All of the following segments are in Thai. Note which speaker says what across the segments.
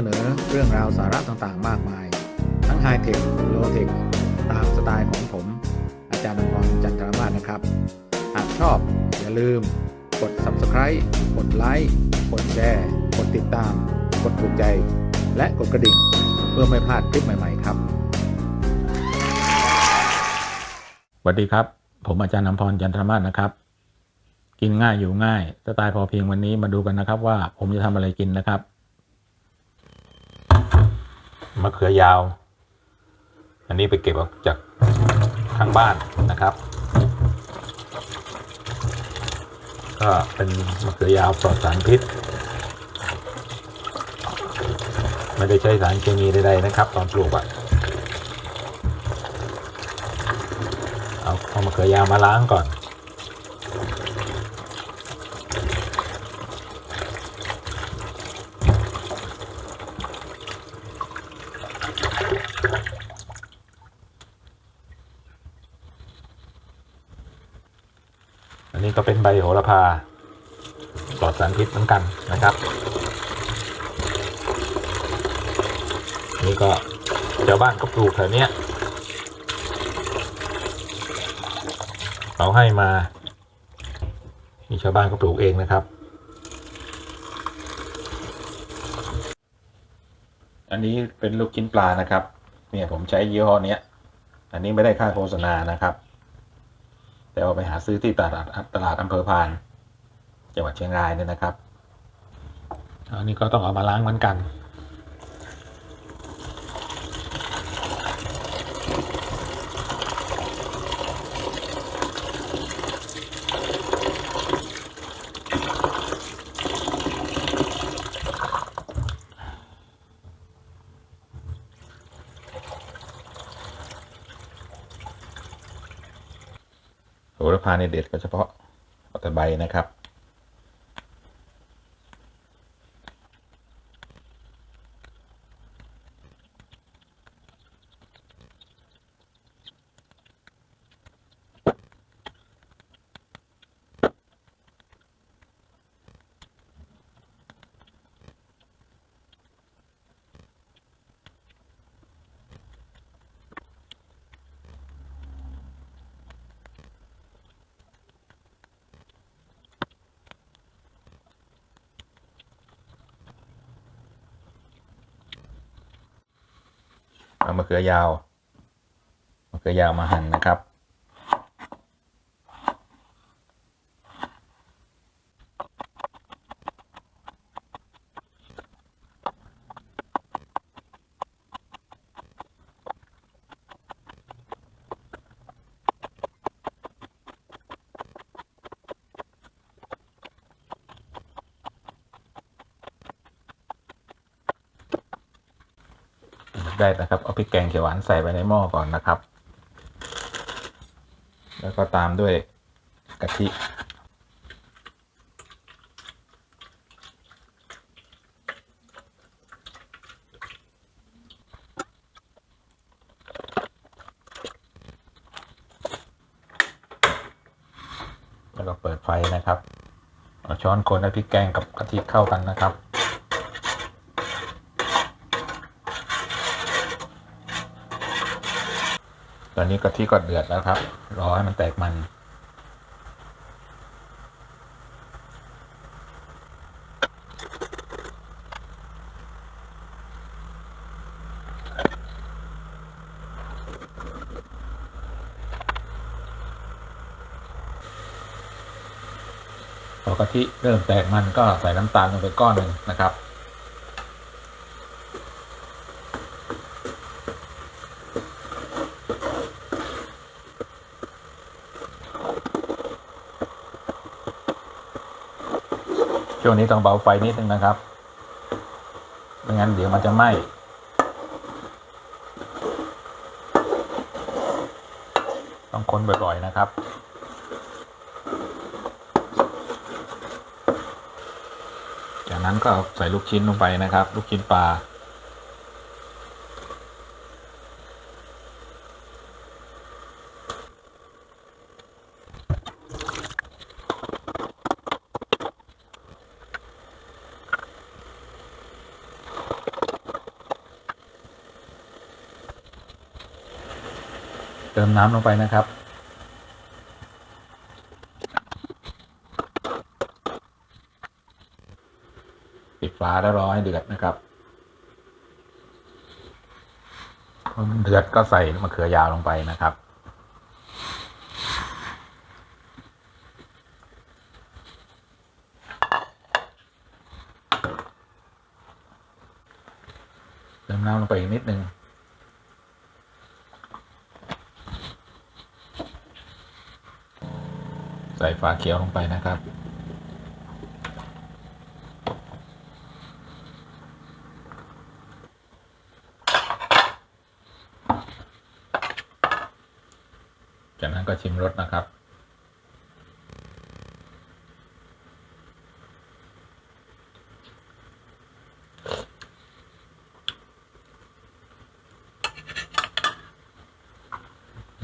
Speaker 1: เสนอเรื่องราวสาระต่างๆ มากมาย ทั้งไฮเทคโลเทคตามสไตล์ของผม อาจารย์นพรจันทรมาศนะครับ หากชอบอย่าลืม กด subscribe กดไลค์กดแชร์กดติดตาม กดถูกใจ และกดกระดิ่ง เพื่อไม่พลาดคลิปใหม่ๆ ครับสวัสดีครับ ผมอาจารย์นพรจันทรมาศนะครับกินง่ายอยู่ง่ายสไตล์พอเพียงวันนี้มาดูกันนะครับ ว่าผมจะทำอะไรกินนะครับ มะเขือยาว อันนี้ไปเก็บออกจากทางบ้านนะครับ ก็เป็นมะเขือยาวปลอดสารพิษ ไม่ได้ใช้สารเคมีใดๆนะครับ ตอนปลูกอะเอาเอามะเขือยาวมาล้างก่อนนี้ก็เป็นใบโหระพาปลอดสารพิษเหมือนกันนะครับ นี่ก็ชาวบ้านก็ปลูกแถวนี้เขาให้มามีชาวบ้านก็ปลูกเองนะครับ อันนี้เป็นลูกชิ้นปลานะครับ เนี่ยผมใช้ยี่ห้อนี้อันนี้ไม่ได้ค่าโฆษณานะครับ แต่ว่าไปหาซื้อที่ตลาดตลาดอำเภอพาน จังหวัดเชียงรายเนี่ยนะครับอันนี้ก็ต้องเอามาล้างเหมือนกัน พาในยเด็ดก็เฉพาะเอาแต่ใบนะครับ เอามะเขือยาวมะเขือยาวมาหั่นนะครับ ได้นะครับเอาพริกแกงเขียวหวานใส่ไปในหม้อก่อนนะครับ แล้วก็ตามด้วยกะทิแล้วก็เปิดไฟนะครับ เอาช้อนคนให้พริกแกงกับกะทิเข้ากันนะครับ ตอนนี้กะทิก็เดือดแล้วครับ รอให้มันแตกมัน พอกะทิเริ่มแตกมันก็ใส่น้ำตาลลงไปก้อนหนึ่งนะครับ ช่วงนี้ต้องเบาไฟนิดนึงนะครับ ไม่งั้นเดี๋ยวมันจะไหม้ต้องค้นบ่อยๆนะครับ จากนั้นก็ใส่ลูกชิ้นลงไปนะครับ ลูกชิ้นปลา มน้ำลงไปนะครับ ปิดฝาแล้วรอให้เดือดนะครับพอเดือดก็ใส่มะเขือยาวลงไปนะครับเติมน้ำลงไปอีกนิดนึง ใส่ฝาเขียวลงไปนะครับ จากนั้นก็ชิมรสนะครับ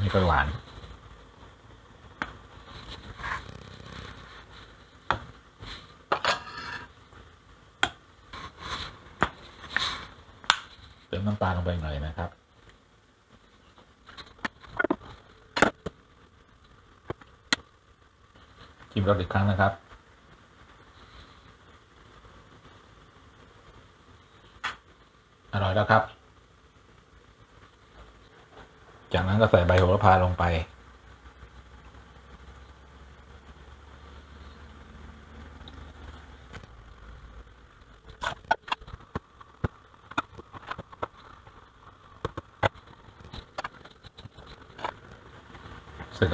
Speaker 1: นี่ก็หวาน น้ำตาลลงไปหน่อยนะครับ ชิมรสอีกครั้งนะครับ อร่อยแล้วครับ จากนั้นก็ใส่ใบโหระพาลงไป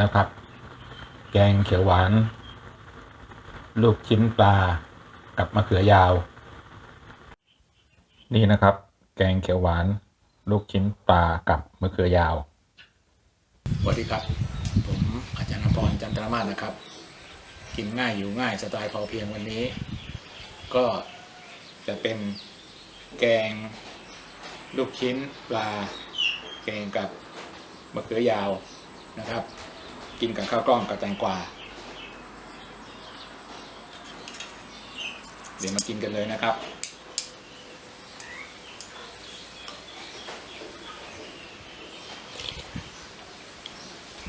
Speaker 1: เสร็จแล้วครับ แกงเขียวหวาน ลูกชิ้นปลา กับมะเขือยาว นี่นะครับ แกงเขียวหวาน ลูกชิ้นปลากับมะเขือยาว
Speaker 2: สวัสดีครับ ผมอาจารย์นพรจันทรมาศนะครับ กินง่ายอยู่ง่ายสไตล์พอเพียงวันนี้ ก็จะเป็นแกงลูกชิ้นปลาแกงกับมะเขือยาวนะครับ กินกับข้าวกล้องกับแตงกวา เดี๋ยวมากินกันเลยนะครับ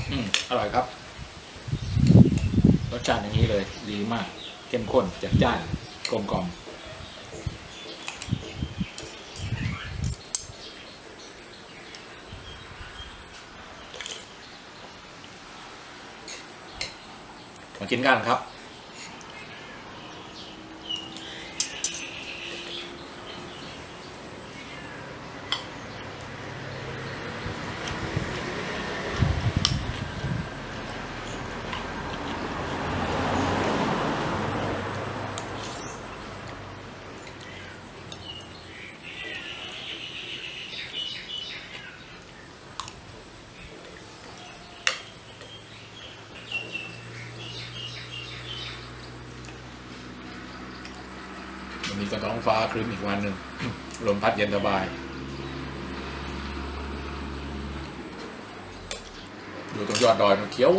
Speaker 2: อืม อร่อยครับ รสชาติอย่างนี้เลย ดีมาก เข้มข้นจัดจ้านกลมกล่อม กินกันครับ วันก็ท้องฟ้าครึ้มอีกวันหนึ่งลมพัดเย็นสบาย อยู่ตรงยอดดอยมันเขียว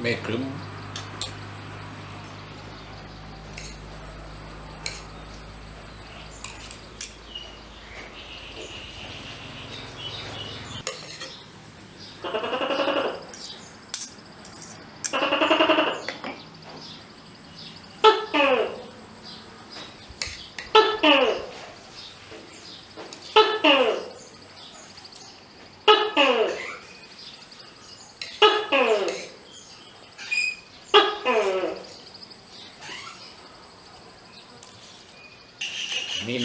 Speaker 2: เมฆครึ้ม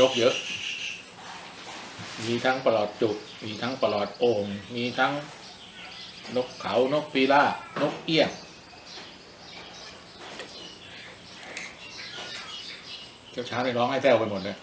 Speaker 2: นกเยอะ มีทั้งปลอดจุก มีทั้งปลอดโอ่งมีทั้งนกเขา นกปีล่านกเอี้ยงเจ้าช้างในร้องให้แต้วไปหมดเลย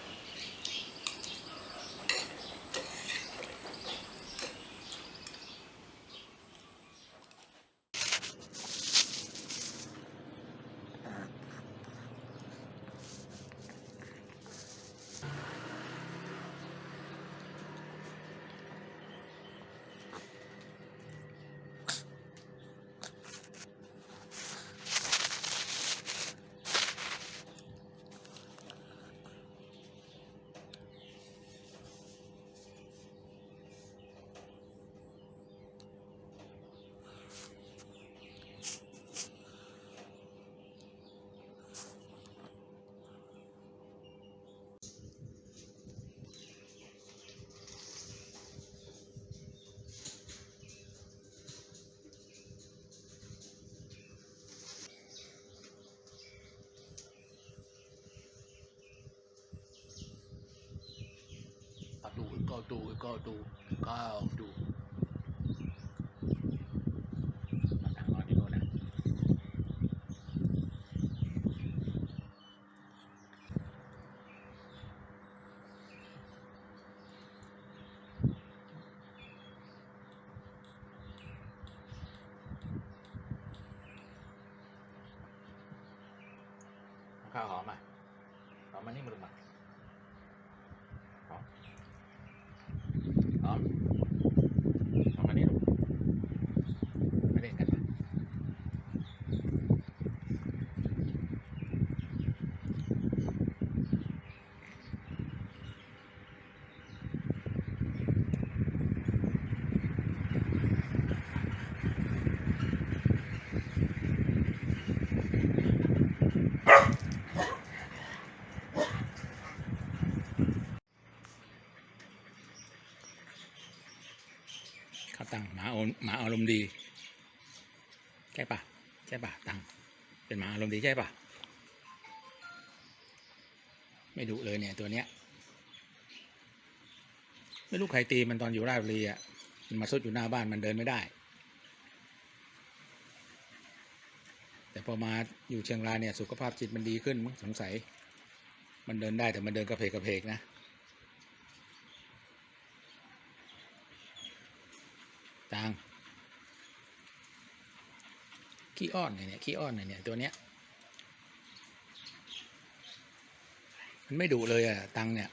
Speaker 3: เข้าตู้เข้าตู้เข้าตู้
Speaker 2: ทางนอนที่โน่นนะ ข้าวหอมอะหอมมานี่มาดูมาหอมหอมหอมมานี่ลูกไม่เล่นกันมาข้าวตัง หมาอารมาอารมณ์ดีใช่ปะใช่ปะตังเป็นหมาอารมณ์ดีใช่ปะไม่ดุเลยเนี่ยตัวเนี้ยไม่รู้ใครตีมันตอนอยู่ราชบุรีอะมันมาซุดอยู่หน้าบ้านมันเดินไม่ได้ แต่พอมาอยู่เชียงรายเนี่ยสุขภาพจิตมันดีขึ้นมั้งสงสัย มันเดินได้แต่มันเดินกระเพกกระเพกนะ ตังขี้อ้อนเนี่ยเนี่ยขี้อ้อนเนี่ยเนี่ยตัวเนี้ย มันไม่ดุเลยอะตังเนี่ย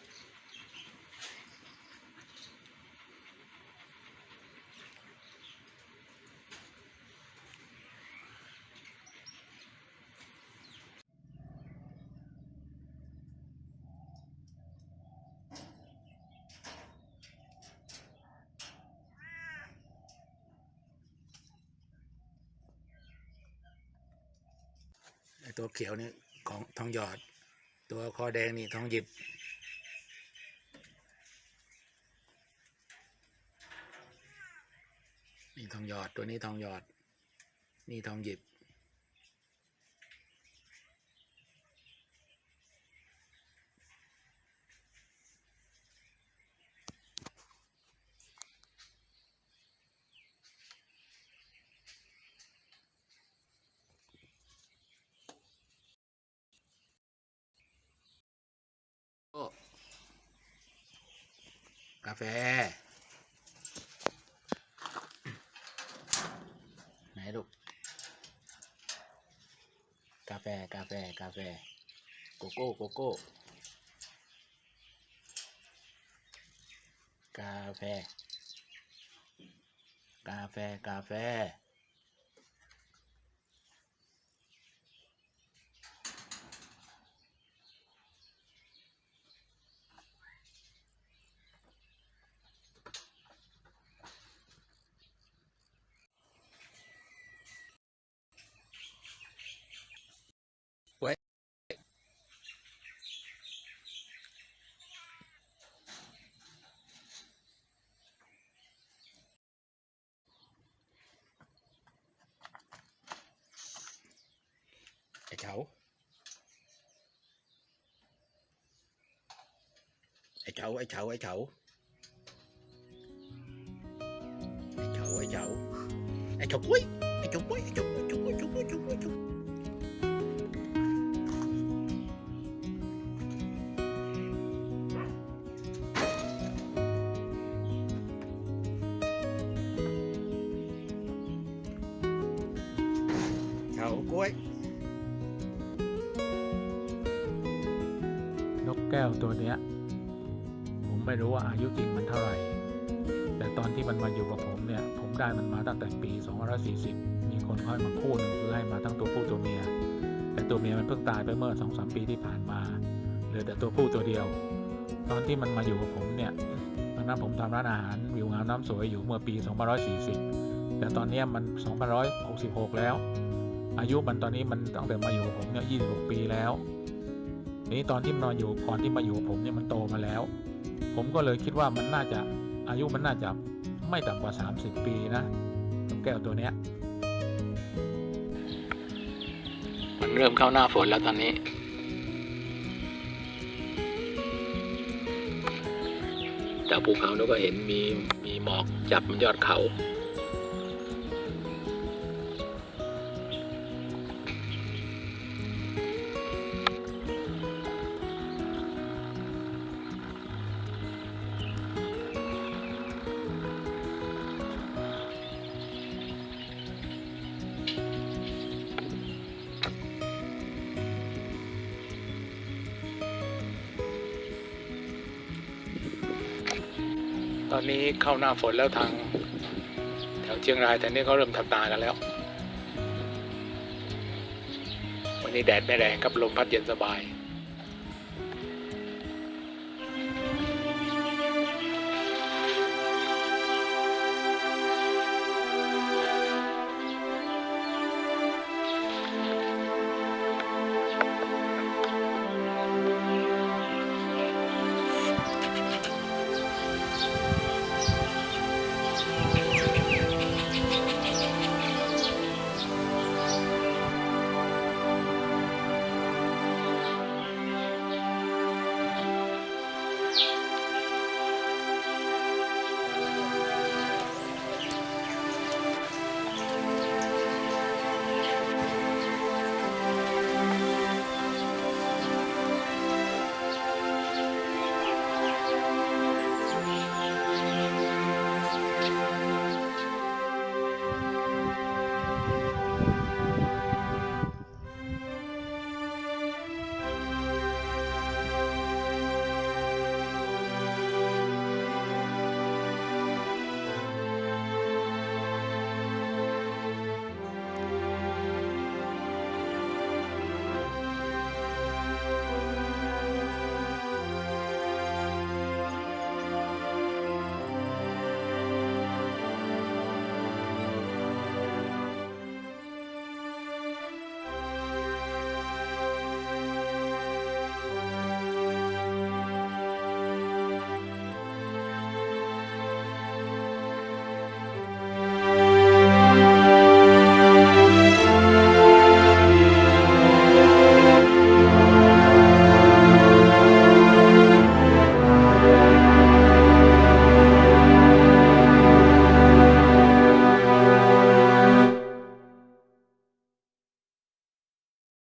Speaker 2: ตัวเขียวนี่ของทองหยอด ตัวคอแดงนี่ทองหยิบ นี่ทองหยอดตัวนี้ทองหยอด นี่ทองหยิบ กาแฟ ไหนลูก กาแฟ กาแฟ กาแฟ โกโก้ โกโก้ กาแฟ กาแฟ กาแฟ ไอ้เฉาไอ้เฉาไอ้เฉาไอ้เฉาไอ้เฉาไแก้
Speaker 1: วตัวเนี้ย ผมไม่รู้ว่าอายุจริงมันเท่าไหร่ แต่ตอนที่มันมาอยู่กับผมเนี่ย ผมได้มันมาตั้งแต่ปี 2540 มีคนค่อยมาคู่หนึ่งคือให้มาทั้งตัวผู้ตัวเมีย แต่ตัวเมียมันเพิ่งตายไปเมื่อ 2-3 ปีที่ผ่านมา เหลือแต่ตัวผู้ตัวเดียว ตอนที่มันมาอยู่กับผมเนี่ย ตอนนั้นผมทำร้านอาหารวิวงามน้ำสวยอยู่เมื่อปี 2540 แต่ตอนนี้มัน 2566 แล้ว อายุมันตอนนี้มันตั้งแต่มาอยู่กับผมเนี่ย 26 ปีแล้ว นี้ตอนที่มันมาอยู่ก่อนที่มาอยู่ผมเนี่ยมันโตมาแล้ว ผมก็เลยคิดว่ามันน่าจะอายุมันน่าจะไม่ต่ำกว่า 30 ปีนะนกแก้วตัวเนี้ย
Speaker 2: มันเริ่มเข้าหน้าฝนแล้วตอนนี้แจากภูเขาแล้วก็เห็นมีมีหมอกจับบนยอดเขา อนนี้เข้าหน้าฝนแล้วทางแถวเชียงรายแต่นี่เขาเริ่มทำนากันแล้ว วันนี้แดดไม่แรงครับลมพัดเย็นสบาย